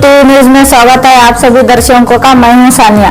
TV news में स्वागत है आप सभी दर्शकों का। मैं हूँ सानिया।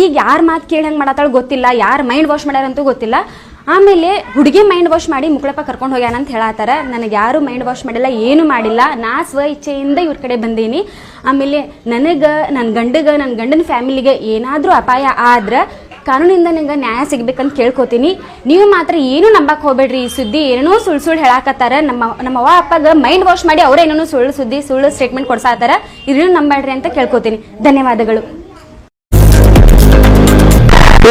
ಈಗ ಯಾರ ಮಾತು ಕೇಳಿ ಹಂಗೆ ಮಾಡತ್ತಾಳ ಗೊತ್ತಿಲ್ಲ, ಯಾರು ಮೈಂಡ್ ವಾಶ್ ಮಾಡ್ಯಾರಂತೂ ಗೊತ್ತಿಲ್ಲ. ಆಮೇಲೆ ಹುಡುಗಿ ಮೈಂಡ್ ವಾಶ್ ಮಾಡಿ ಮುಕ್ಳಪ್ಪ ಕರ್ಕೊಂಡು ಹೋಗ್ಯಾನ ಅಂತ ಹೇಳತ್ತಾರ. ನನಗೆ ಯಾರು ಮೈಂಡ್ ವಾಶ್ ಮಾಡಿಲ್ಲ, ಏನು ಮಾಡಿಲ್ಲ. ನಾ ಸ್ವ ಇಚ್ಛೆಯಿಂದ ಇವ್ರ ಕಡೆ ಬಂದೀನಿ. ಆಮೇಲೆ ನನಗೆ ನನ್ನ ಗಂಡಗ ನನ್ನ ಗಂಡನ ಫ್ಯಾಮಿಲಿಗೆ ಏನಾದರೂ ಅಪಾಯ ಆದ್ರೆ ಕಾನೂನಿಂದ ನಂಗೆ ನ್ಯಾಯ ಸಿಗ್ಬೇಕಂತ ಕೇಳ್ಕೊತೀನಿ. ನೀವು ಮಾತ್ರ ಏನು ನಂಬಕ್ ಹೋಗ್ಬೇಡ್ರಿ. ಈ ಸುದ್ದಿ ಏನೇನೋ ಸುಳ್ಳು ಸುಳ್ಳು ಹೇಳಾಕತ್ತಾರ. ನಮ್ಮ ನಮ್ಮ ಅವ್ವ ಅಪ್ಪಗ ಮೈಂಡ್ ವಾಶ್ ಮಾಡಿ ಅವರೇ ಏನೇನೋ ಸುಳ್ಳು ಸುದ್ದಿ, ಸುಳ್ಳು ಸ್ಟೇಟ್ಮೆಂಟ್ ಕೊಡ್ಸಾತಾರ ಇದನ್ನು ನಂಬೇಡ್ರಿ ಅಂತ ಕೇಳ್ಕೊತೀನಿ. ಧನ್ಯವಾದಗಳು.